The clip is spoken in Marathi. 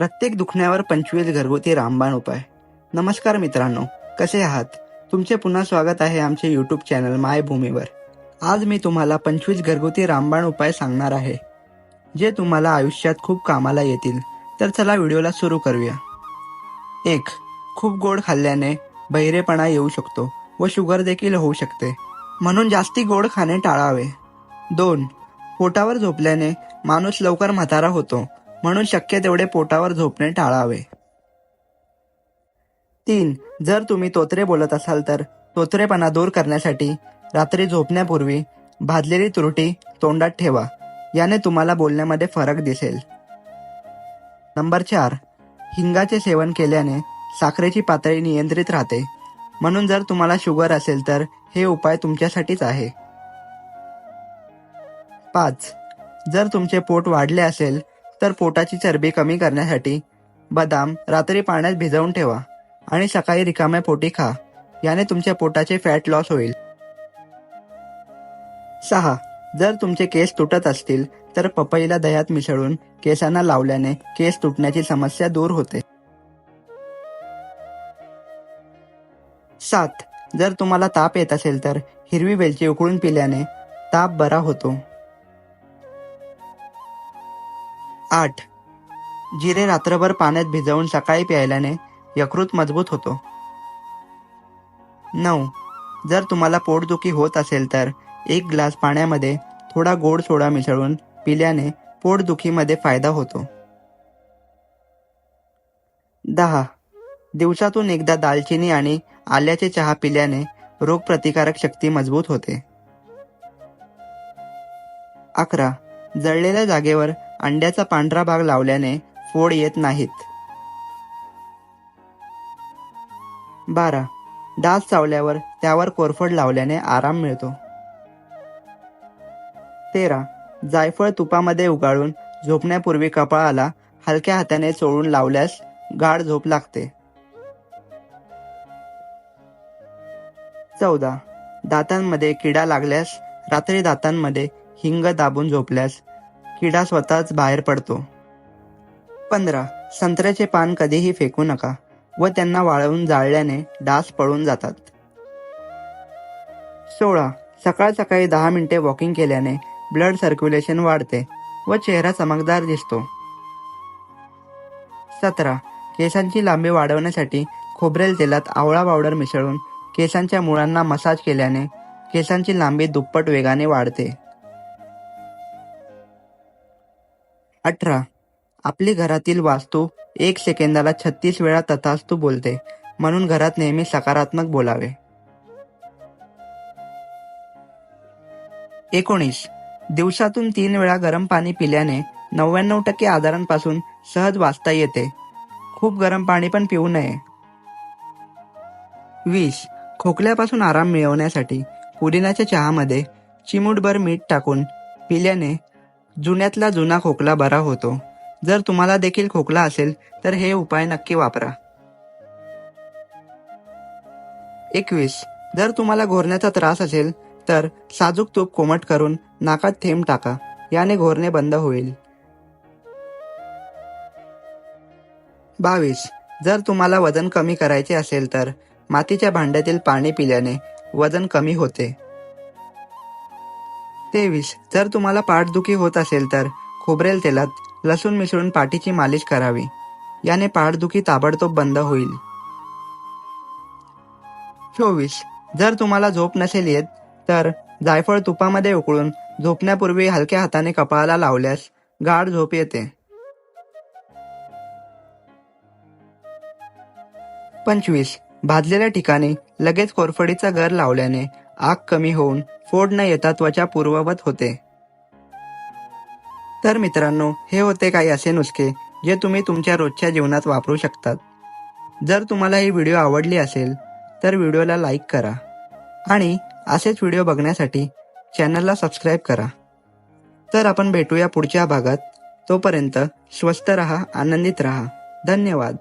प्रत्येक दुखण्यावर पंचवीस घरगुती रामबाण उपाय. नमस्कार मित्रांनो कसे आहात? तुमचे पुन्हा स्वागत आहे आमचे युट्यूब चॅनल मायभूमीवर. आज मी तुम्हाला पंचवीस घरगुती रामबाण उपाय सांगणार आहे. जे तुम्हाला आयुष्यात खूप कामाला येतील तर चला व्हिडिओला सुरू करूया. एक खूप गोड खाल्ल्याने बहिरेपणा येऊ शकतो व शुगर देखील होऊ शकते. म्हणून जास्ती गोड खाणे टाळावे. दोन पोटावर झोपल्याने माणूस लवकर म्हातारा होतो म्हणून शक्य तेवढे पोटावर झोपणे टाळावे. तीन जर तुम्ही तोत्रे बोलत असाल तर तोत्रेपणा दूर करण्यासाठी रात्री झोपण्यापूर्वी भाजलेली त्रुटी तोंडात ठेवा. याने तुम्हाला बोलण्यामध्ये फरक दिसेल. नंबर चार हिंगाचे सेवन केल्याने साखरेची पातळी नियंत्रित राहते. म्हणून जर तुम्हाला शुगर असेल तर हे उपाय तुमच्यासाठीच आहे. पाच जर तुमचे पोट वाढले असेल तर पोटाची चरबी कमी करण्यासाठी बदाम रात्री पाण्यात भिजवून ठेवा आणि सकाळी रिकाम्या पोटी खा. याने तुमच्या पोटाचे फॅट लॉस होईल. सहा. जर तुमचे केस तुटत असतील तर पपईला दह्यात मिसळून केसांना लावल्याने केस तुटण्याची समस्या दूर होते. सात. जर तुम्हाला ताप येत असेल तर हिरवी वेलची उकळून पिल्याने ताप बरा होतो. आठ. जिरे रात्रभर पाण्यात भिजवून सकाळी प्यायल्याने यकृत मजबूत होतो. नऊ. जर तुम्हाला पोटदुखी होत असेल तर एक ग्लास पाण्यामध्ये थोडा गोड सोडा मिसळून पिल्याने पोटदुखीमध्ये फायदा होतो. दहा. दिवसातून एकदा दालचिनी आणि आल्याचे चहा पिल्याने रोगप्रतिकारक शक्ती मजबूत होते. अकरा. जळलेल्या जागेवर अंड्याचा पांढरा भाग लावल्याने फोड येत नाहीत. बारा. डास चावल्यावर त्यावर कोरफड लावल्याने आराम मिळतो. तेरा. जायफळ तुपामध्ये उगाळून झोपण्यापूर्वी कपाळाला हलक्या हाताने चोळून लावल्यास गाढ झोप लागते. चौदा. दातांमध्ये किडा लागल्यास रात्री दातांमध्ये हिंग दाबून झोपल्यास किडा स्वतःच बाहेर पडतो. पंधरा. संत्र्याचे पान कधीही फेकू नका व त्यांना वाळवून जाळल्याने डास पळून जातात. सोळा. सकाळ सकाळी दहा मिनिटे वॉकिंग केल्याने ब्लड सर्क्युलेशन वाढते व चेहरा चमकदार दिसतो. सतरा. केसांची लांबी वाढवण्यासाठी खोबरेल तेलात आवळा पावडर मिसळून केसांच्या मुळांना मसाज केल्याने केसांची लांबी दुप्पट वेगाने वाढते. अठरा. आपली घरातील वास्तू एक सेकंदाला छत्तीस वेळा तथास्तू बोलते. म्हणून घरात नेहमी सकारात्मक बोलावे. एकोणीस. दिवसातून तीन वेळा गरम पाणी पिल्याने नव्याण्णव टक्के आजारांपासून सहज वाचता येते. खूप गरम पाणी पण पिऊ नये. वीस. खोकल्यापासून आराम मिळवण्यासाठी पुदिन्याच्या चहामध्ये चिमूटभर मीठ टाकून पिल्याने जुन्यातला जुना खोकला बरा होतो. जर तुम्हाला देखील खोकला असेल तर हे उपाय नक्की वापरा. एकवीस. जर तुम्हाला घोरण्याचा त्रास असेल तर साजूक तूप कोमट करून नाकात थेंब टाका. याने घोरणे बंद होईल. बावीस. जर तुम्हाला वजन कमी करायचे असेल तर मातीच्या भांड्यातील पाणी पिल्याने वजन कमी होते. तेवीस. जर तुम्हाला पाठदुखी होत असेल तर खोबरेल तेलात लसूण मिसळून पाठीची मालिश करावी. याने पाठदुखी ताबडतोब बंद होईल. चोवीस. जर तुम्हाला झोप नसेल येत तर जायफळ तुपामध्ये उकळून झोपण्यापूर्वी हलक्या हाताने कपाळाला लावल्यास गाढ झोप येते. पंचवीस. भाजलेल्या ठिकाणी लगेच कोरफडीचा घर लावल्याने आग कमी होऊन फोड न येता त्वचा पूर्ववत होते. तर मित्रांनो हे होते काही असे नुसके जे तुम्ही तुमच्या रोजच्या जीवनात वापरू शकतात. जर तुम्हाला ही व्हिडिओ आवडली असेल तर व्हिडिओला लाईक करा. आणि असेच व्हिडिओ बघण्यासाठी चॅनलला सबस्क्राईब करा. तर आपण भेटूया पुढच्या भागात. तोपर्यंत स्वस्त रहा आनंदित रहा. धन्यवाद.